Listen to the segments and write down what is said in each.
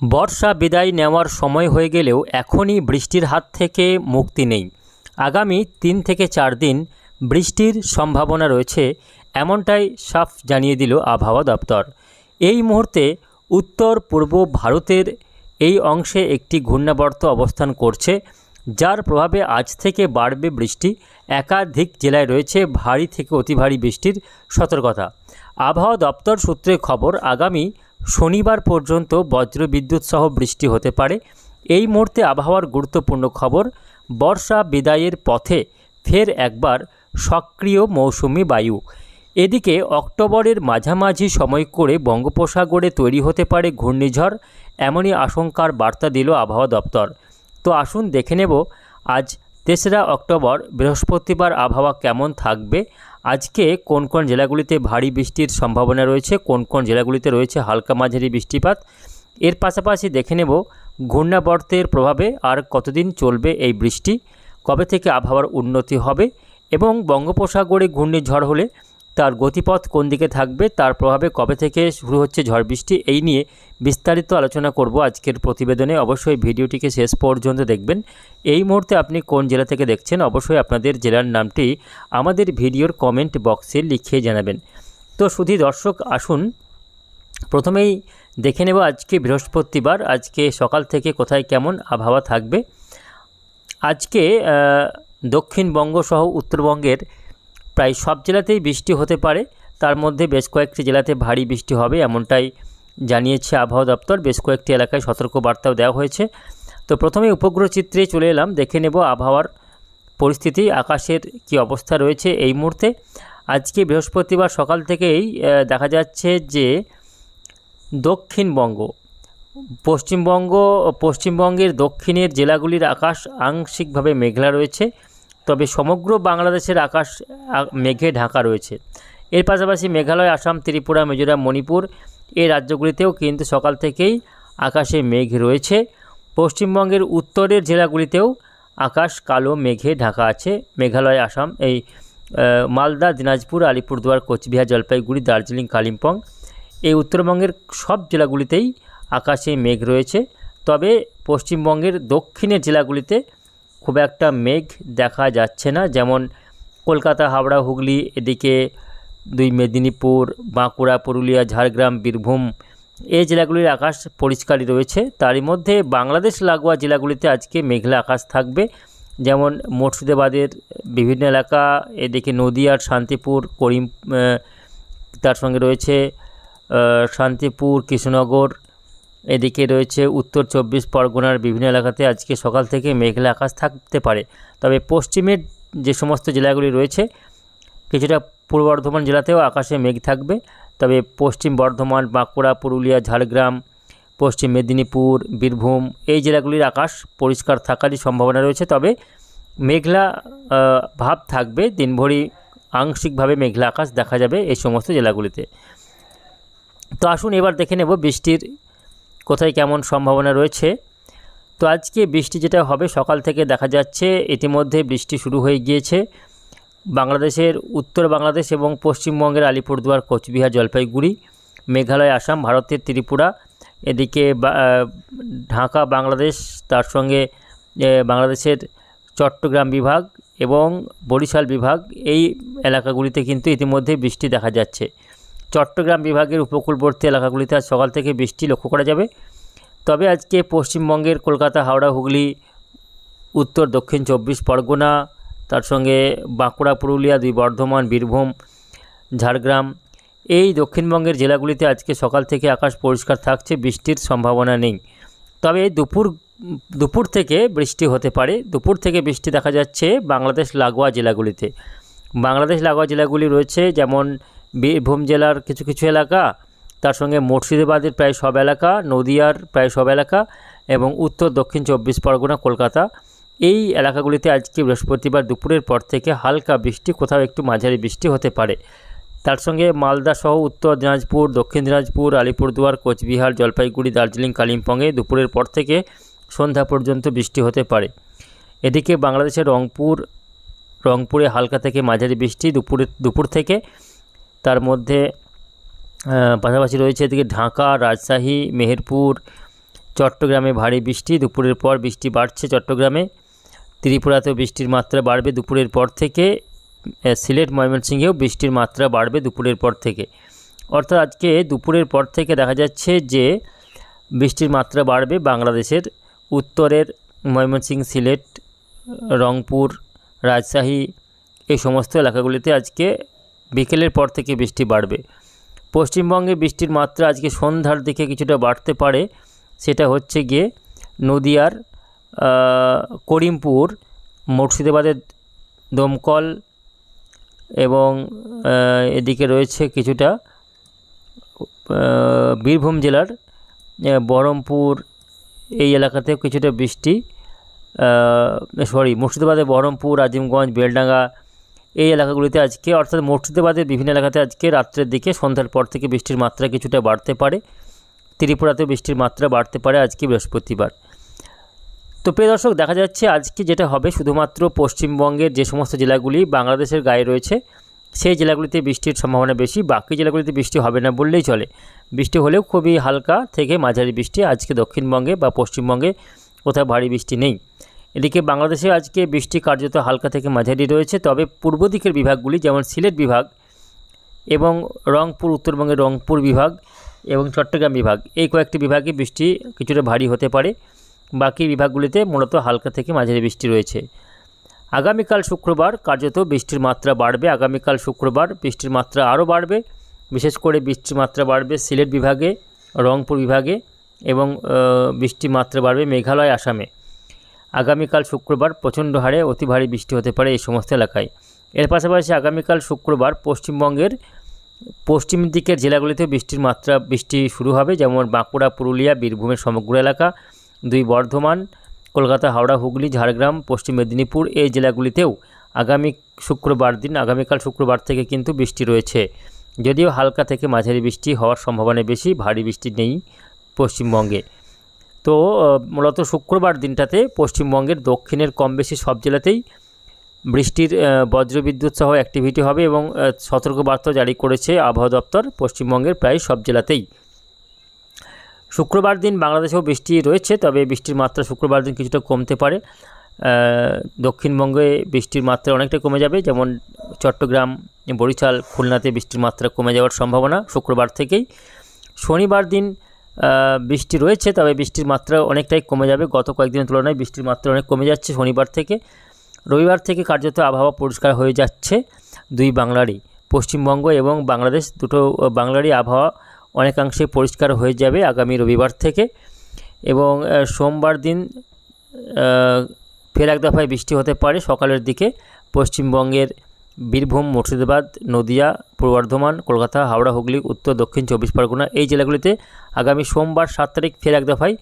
বর্ষা বিদায় নেওয়ার সময় হয়ে গেলেও এখনই বৃষ্টির হাত থেকে মুক্তি নেই। আগামী তিন থেকে চার দিন বৃষ্টির সম্ভাবনা রয়েছে, এমনটাই সাফ জানিয়ে দিল আবহাওয়া দপ্তর। এই মুহূর্তে উত্তর পূর্ব ভারতের এই অংশে একটি ঘূর্ণাবর্ত অবস্থান করছে, যার প্রভাবে আজ থেকে বাড়বে বৃষ্টি। একাধিক জেলায় রয়েছে ভারী থেকে অতি ভারী বৃষ্টির সতর্কতা। আবহাওয়া দপ্তর সূত্রে খবর, আগামী শনিবার পর্যন্ত বজ্রবিদ্যুৎ সহ বৃষ্টি হতে পারে। এই মুহূর্তে আবহাওয়ার গুরুত্বপূর্ণ খবর, বর্ষা বিদায়ের পথে ফের একবার সক্রিয় মৌসুমি বায়ু। এদিকে অক্টোবরের মাঝামাঝি সময় করে বঙ্গোপসাগরে তৈরি হতে পারে ঘূর্ণিঝড়, এমনই আশঙ্কার বার্তা দিল আবহাওয়া দপ্তর। তো আসুন দেখে নেব, আজ তেসরা অক্টোবর বৃহস্পতিবার আবহাওয়া কেমন থাকবে আজকে কোন কোন জেলাগুলিতে ভারী বৃষ্টির সম্ভাবনা রয়েছে, কোন কোন জেলাগুলিতে রয়েছে হালকা মাঝারি বৃষ্টিপাত, এর পাশাপাশি দেখে নেব ঘূর্ণাবর্তের প্রভাবে আর কতদিন চলবে এই বৃষ্টি, কবে থেকে আবহাওয়ার উন্নতি হবে এবং বঙ্গোপসাগরে ঘূর্ণিঝড় হলে তার গতিপথ কোন দিকে থাকবে, তার প্রভাবে কবে থেকে শুরু হচ্ছে ঝড় বৃষ্টি, এই নিয়ে বিস্তারিত আলোচনা করব আজকের প্রতিবেদনে। অবশ্যই ভিডিওটিকে শেষ পর্যন্ত দেখবেন। এই মুহূর্তে আপনি কোন জেলা থেকে দেখছেন, অবশ্যই আপনাদের জেলার নামটি আমাদের ভিডিওর কমেন্ট বক্সে লিখে জানাবেন। তো শুধু দর্শক, আসুন। প্রথমেই দেখে নেব আজকে বৃহস্পতিবার, আজকে সকাল থেকে কোথায় কেমন আবহাওয়া থাকবে। আজকে দক্ষিণবঙ্গ সহ উত্তরবঙ্গের প্রায় সব জেলাতেই বৃষ্টি হতে পারে। তার মধ্যে বেশ কয়েকটি জেলাতে ভারী বৃষ্টি হবে এমনটাই জানিয়েছে আবহাওয়া দপ্তর। বেশ কয়েকটি এলাকায় সতর্কবার্তাও দেওয়া হয়েছে। তো প্রথমে উপগ্রহ চিত্রে চলে এলাম। দেখে নেব আবহাওয়ার পরিস্থিতি, আকাশের কি অবস্থা রয়েছে এই মুহূর্তে। আজকে বৃহস্পতিবার সকাল থেকেই দেখা যাচ্ছে যে দক্ষিণবঙ্গ, পশ্চিমবঙ্গ, পশ্চিমবঙ্গের দক্ষিণের জেলাগুলির আকাশ আংশিকভাবে মেঘলা রয়েছে। তবে সমগ্র বাংলাদেশের আকাশ মেঘে ঢাকা রয়েছে। এর পাশাপাশি মেঘালয়, আসাম, ত্রিপুরা, মিজোরাম, মণিপুর এই রাজ্যগুলিতেও কিন্তু সকাল থেকেই আকাশে মেঘ রয়েছে। পশ্চিমবঙ্গের উত্তরের জেলাগুলিতেও আকাশ কালো, মেঘে ঢাকা আছে। মেঘালয়, আসাম, এই মালদা, দিনাজপুর, আলিপুরদুয়ার, কোচবিহার, জলপাইগুড়ি, দার্জিলিং, কালিম্পং এই উত্তরবঙ্গের সব জেলাগুলিতেই আকাশে মেঘ রয়েছে। তবে পশ্চিমবঙ্গের দক্ষিণের জেলাগুলিতে খুব একটা মেঘ দেখা যাচ্ছে না। যেমন কলকাতা, হাওড়া, হুগলি, এদিকে দুই মেদিনীপুর, বাঁকুড়া, পুরুলিয়া, ঝাড়গ্রাম, বীরভূম এই জেলাগুলির আকাশ পরিষ্কারই রয়েছে। তারই মধ্যে বাংলাদেশ লাগোয়া জেলাগুলিতে আজকে মেঘলা আকাশ থাকবে। যেমন মুর্শিদাবাদের বিভিন্ন এলাকা, এদিকে নদিয়ার শান্তিপুর, করিম তার সঙ্গে রয়েছে শান্তিপুর, কৃষ্ণনগর এদিকে রয়েছে উত্তর চব্বিশ পরগনার বিভিন্ন এলাকাতে আজকে সকাল থেকে মেঘলা আকাশ থাকতে পারে। তবে পশ্চিমের যে সমস্ত জেলাগুলি রয়েছে, কিছুটা পূর্ব বর্ধমান জেলাতেও আকাশে মেঘ থাকবে। তবে পশ্চিম বর্ধমান, বাঁকুড়া, পুরুলিয়া, ঝাড়গ্রাম, পশ্চিম মেদিনীপুর, বীরভূম এই জেলাগুলির আকাশ পরিষ্কার থাকারই সম্ভাবনা রয়েছে। তবে মেঘলা ভাব থাকবে। দিনভরই আংশিকভাবে মেঘলা আকাশ দেখা যাবে এই সমস্ত জেলাগুলিতে। তো আসুন এবার দেখে নেব বৃষ্টির কোথায় কেমন সম্ভাবনা রয়েছে? তো আজকে বৃষ্টি যেটা হবে, সকাল থেকে দেখা যাচ্ছে ইতিমধ্যে বৃষ্টি শুরু হয়ে গিয়েছে। বাংলাদেশের উত্তর বাংলাদেশ এবং পশ্চিমবঙ্গের আলিপুরদুয়ার, কোচবিহার, জলপাইগুড়ি, মেঘালয়, আসাম, ভারতের ত্রিপুরা, এদিকে ঢাকা, বাংলাদেশ, তার সঙ্গে বাংলাদেশের চট্টগ্রাম বিভাগ এবং বরিশাল বিভাগ, এই এলাকাগুলিতে কিন্তু ইতিমধ্যে বৃষ্টি দেখা যাচ্ছে। চট্টগ্রাম বিভাগের উপকূলবর্তী এলাকাগুলিতে আজ সকাল থেকে বৃষ্টি লক্ষ্য করা যাবে। তবে আজকে পশ্চিমবঙ্গের কলকাতা, হাওড়া, হুগলি, উত্তর, দক্ষিণ চব্বিশ পরগনা, তার সঙ্গে বাঁকুড়া, পুরুলিয়া, দুই বর্ধমান, বীরভূম, ঝাড়গ্রাম, এই দক্ষিণবঙ্গের জেলাগুলিতে আজকে সকাল থেকে আকাশ পরিষ্কার থাকছে, বৃষ্টির সম্ভাবনা নেই। তবে দুপুর দুপুর থেকে বৃষ্টি হতে পারে। দুপুর থেকে বৃষ্টি দেখা যাচ্ছে বাংলাদেশ লাগোয়া জেলাগুলিতে। বাংলাদেশ লাগোয়া জেলাগুলি রয়েছে যেমন বীরভূম জেলার কিছু কিছু এলাকা, তার সঙ্গে মুর্শিদাবাদের প্রায় সব এলাকা, নদিয়ার প্রায় সব এলাকা এবং উত্তর, দক্ষিণ চব্বিশ পরগনা, কলকাতা। এই এলাকাগুলিতে আজকে বৃহস্পতিবার দুপুরের পর থেকে হালকা বৃষ্টি, কোথাও একটু মাঝারি বৃষ্টি হতে পারে। তার সঙ্গে মালদা সহ উত্তর দিনাজপুর, দক্ষিণ দিনাজপুর, আলিপুরদুয়ার, কোচবিহার, জলপাইগুড়ি, দার্জিলিং, কালিম্পংয়ে দুপুরের পর থেকে সন্ধ্যা পর্যন্ত বৃষ্টি হতে পারে। এদিকে বাংলাদেশের রংপুর, রংপুরে হালকা থেকে মাঝারি বৃষ্টি দুপুরে দুপুর থেকে তার মধ্যে পাশাপাশি রয়েছে এদিকে ঢাকা, রাজশাহী, মেহেরপুর, চট্টগ্রামে ভারী বৃষ্টি, দুপুরের পর বৃষ্টি বাড়ছে চট্টগ্রামে। ত্রিপুরাতেও বৃষ্টির মাত্রা বাড়বে দুপুরের পর থেকে সিলেট, ময়মনসিংহেও বৃষ্টির মাত্রা বাড়বে দুপুরের পর থেকে। অর্থাৎ আজকে দুপুরের পর থেকে দেখা যাচ্ছে যে বৃষ্টির মাত্রা বাড়বে বাংলাদেশের উত্তরের ময়মনসিংহ, সিলেট, রংপুর, রাজশাহী, এই সমস্ত এলাকাগুলিতে আজকে বিকেলের পর থেকে বৃষ্টি বাড়বে। পশ্চিমবঙ্গে বৃষ্টির মাত্রা আজকে সন্ধ্যার দিকে কিছুটা বাড়তে পারে। সেটা হচ্ছে গিয়ে নদিয়ার করিমপুর, মুর্শিদাবাদের দমকল এবং এদিকে রয়েছে কিছুটা বীরভূম জেলার বহরমপুর এই এলাকাতেও কিছুটা বৃষ্টি সরি, মুর্শিদাবাদের বহরমপুর, আজিমগঞ্জ, বেলডাঙ্গা এই এলাকাগুলিতে আজকে, অর্থাৎ মুর্শিদাবাদের বিভিন্ন এলাকাতে আজকে রাত্রের দিকে সন্ধ্যার পর থেকে বৃষ্টির মাত্রা কিছুটা বাড়তে পারে। ত্রিপুরাতেও বৃষ্টির মাত্রা বাড়তে পারে আজকে বৃহস্পতিবার। তো প্রিয় দর্শক, দেখা যাচ্ছে আজকে যেটা হবে শুধুমাত্র পশ্চিমবঙ্গের যে সমস্ত জেলাগুলি বাংলাদেশের গায়ে রয়েছে, সেই জেলাগুলিতে বৃষ্টির সম্ভাবনা বেশি, বাকি জেলাগুলিতে বৃষ্টি হবে না বললেই চলে। বৃষ্টি হলেও খুবই হালকা থেকে মাঝারি বৃষ্টি আজকে দক্ষিণবঙ্গে বা পশ্চিমবঙ্গে কোথাও ভারী বৃষ্টি নেই। এদিকে বাংলাদেশে আজকে বৃষ্টি কার্যত হালকা থেকে মাঝারি রয়েছে, তবে পূর্ব দিকের বিভাগগুলি যেমন সিলেট বিভাগ এবং রংপুর, উত্তরবঙ্গের রংপুর বিভাগ এবং চট্টগ্রাম বিভাগ, এই কয়েকটি বিভাগে বৃষ্টি কিছুটা ভারী হতে পারে। বাকি বিভাগগুলিতে মূলত হালকা থেকে মাঝারি বৃষ্টি রয়েছে। আগামীকাল শুক্রবার কার্যত বৃষ্টির মাত্রা বাড়বে। আগামীকাল শুক্রবার বৃষ্টির মাত্রা আরও বাড়বে। বিশেষ করে বৃষ্টির মাত্রা বাড়বে সিলেট বিভাগে, রংপুর বিভাগে এবং বৃষ্টির মাত্রা বাড়বে মেঘালয়, আসামে। আগামীকাল শুক্রবার প্রচণ্ড হারে অতি ভারী বৃষ্টি হতে পারে এই সমস্ত এলাকায়। এর পাশাপাশি আগামীকাল শুক্রবার পশ্চিমবঙ্গের পশ্চিম দিকের জেলাগুলিতে বৃষ্টির মাত্রা, বৃষ্টি শুরু হবে, যেমন বাঁকুড়া, পুরুলিয়া, বীরভূমের সমগ্র এলাকা। দুই বর্ধমান, কলকাতা, হাওড়া, হুগলি, ঝাড়গ্রাম, পশ্চিম মেদিনীপুর এই জেলাগুলিতেও আগামী শুক্রবার দিন, আগামীকাল শুক্রবার থেকে কিন্তু বৃষ্টি রয়েছে। যদিও হালকা থেকে মাঝারি বৃষ্টি হওয়ার সম্ভাবনা বেশি, ভারী বৃষ্টি নেই পশ্চিমবঙ্গে। তো মূলত শুক্রবার দিনটাতে পশ্চিমবঙ্গের দক্ষিণের কম বেশি সব জেলাতেই বৃষ্টির বজ্রবিদ্যুৎ সহ অ্যাক্টিভিটি হবে এবং সতর্কবার্তা জারি করেছে আবহাওয়া দপ্তর পশ্চিমবঙ্গের প্রায় সব জেলাতেই। শুক্রবার দিন বাংলাদেশেও বৃষ্টি রয়েছে, তবে বৃষ্টির মাত্রা শুক্রবার দিন কিছুটা কমতে পারে। দক্ষিণবঙ্গে বৃষ্টির মাত্রা অনেকটা কমে যাবে, যেমন চট্টগ্রাম, বরিশাল, খুলনাতে বৃষ্টির মাত্রা কমে যাওয়ার সম্ভাবনা শুক্রবার থেকেই। শনিবার দিন বৃষ্টি রয়েছে, তবে বৃষ্টির মাত্রা অনেকটাই কমে যাবে। গত কয়েকদিনের তুলনায় বৃষ্টির মাত্রা অনেক কমে যাচ্ছে শনিবার থেকে। রবিবার থেকে কার্যত আবহাওয়া পরিষ্কার হয়ে যাচ্ছে দুই বাংলারই। পশ্চিমবঙ্গ এবং বাংলাদেশ দুটো, বাংলারই আবহাওয়া অনেকাংশে পরিষ্কার হয়ে যাবে আগামী রবিবার থেকে এবং সোমবার দিন ফের এক দফায় বৃষ্টি হতে পারে সকালের দিকে। পশ্চিমবঙ্গের বীরভূম, মুর্শিদাবাদ, নদিয়া, পূর্ব বর্ধমান, কলকাতা, হাওড়া, হুগলি, উত্তর, দক্ষিণ, চব্বিশ পরগনা এই জেলাগুলিতে আগামী সোমবার সাত তারিখ ফের এক দফায়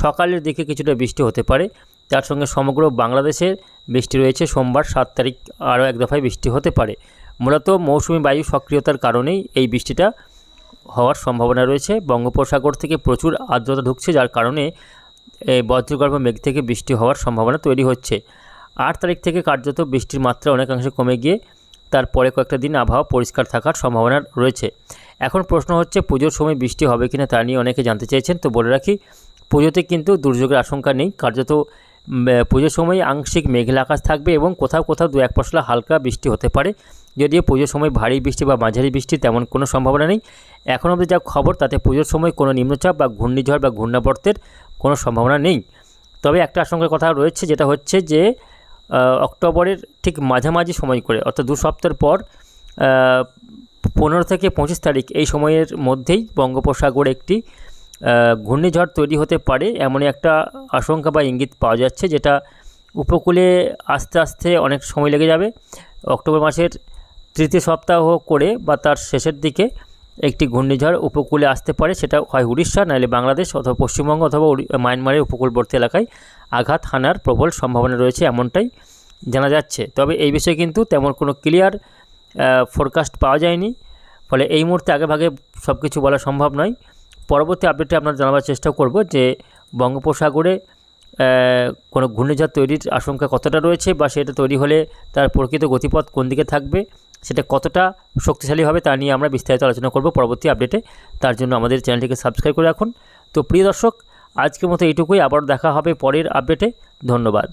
সকালের দিকে কিছুটা বৃষ্টি হতে পারে। তার সঙ্গে সমগ্র বাংলাদেশের বৃষ্টি রয়েছে। সোমবার সাত তারিখ আরও এক দফায় বৃষ্টি হতে পারে। মূলত মৌসুমি বায়ু সক্রিয়তার কারণেই এই বৃষ্টিটা হওয়ার সম্ভাবনা রয়েছে। বঙ্গোপসাগর থেকে প্রচুর আর্দ্রতা ঢুকছে যার কারণে বজ্রগর্ভ মেঘ থেকে বৃষ্টি হওয়ার সম্ভাবনা তৈরি হচ্ছে। আট তারিখ থেকে কার্যত বৃষ্টির মাত্রা অনেকাংশে কমে গিয়ে তারপরে কয়েকটা দিন আবহাওয়া পরিষ্কার থাকার সম্ভাবনা রয়েছে। এখন প্রশ্ন হচ্ছে, পুজোর সময় বৃষ্টি হবে কিনা তা নিয়ে অনেকে জানতে চেয়েছেন। তো বলে রাখি, পুজোতে কিন্তু দুর্যোগের আশঙ্কা নেই। কার্যত পুজোর সময় আংশিক মেঘলা আকাশ থাকবে এবং কোথাও কোথাও দু এক পশলা হালকা বৃষ্টি হতে পারে। যদিও পুজোর সময় ভারী বৃষ্টি বা মাঝারি বৃষ্টি তেমন কোনো সম্ভাবনা নেই। এখন অবধি যা খবর, তাতে পুজোর সময় কোনো নিম্নচাপ বা ঘূর্ণিঝড় বা ঘূর্ণাবর্তের কোনো সম্ভাবনা নেই। তবে একটা আশঙ্কার কথা রয়েছে, যেটা হচ্ছে যে অক্টোবরের ঠিক মাঝামাঝি সময় করে, অর্থাৎ দু সপ্তাহ পর পনেরো থেকে পঁচিশ তারিখ এই সময়ের মধ্যেই বঙ্গোপসাগরে একটি ঘূর্ণিঝড় তৈরি হতে পারে এমনই একটা আশঙ্কা বা ইঙ্গিত পাওয়া যাচ্ছে যেটা উপকূলে আস্তে আস্তে অনেক সময় লেগে যাবে। অক্টোবর মাসের তৃতীয় সপ্তাহ করে বা তার শেষের দিকে একটি ঘূর্ণিঝড় উপকূলে আসতে পারে, সেটা হয় উড়িষ্যা, নাহলে বাংলাদেশ অথবা পশ্চিমবঙ্গ অথবা মায়ানমারের উপকূলবর্তী এলাকায় আঘাত হানার প্রবল সম্ভাবনা রয়েছে এমনটাই জানা যাচ্ছে। তবে এই বিষয়ে কিন্তু তেমন কোনো ক্লিয়ার ফোরকাস্ট পাওয়া যায়নি। ফলে এই মুহূর্তে আগেভাগে সব কিছু বলা সম্ভব নয়। পরবর্তী আপডেটে আপনারা জানাবার চেষ্টা করব যে বঙ্গোপসাগরে কোনো ঘূর্ণিঝড় তৈরির আশঙ্কা কতটা রয়েছে বা সেটা তৈরি হলে তার প্রকৃত গতিপথ কোন দিকে থাকবে। সেটা কতটা শক্তিশালী হবে তা নিয়ে আমরা বিস্তারিত আলোচনা করব পরবর্তী আপডেটে তার জন্য আমাদের চ্যানেলটিকে সাবস্ক্রাইব করে রাখুন। তো প্রিয় দর্শক, আজকের মতো এইটুকুই। আবার দেখা হবে পরের আপডেটে ধন্যবাদ।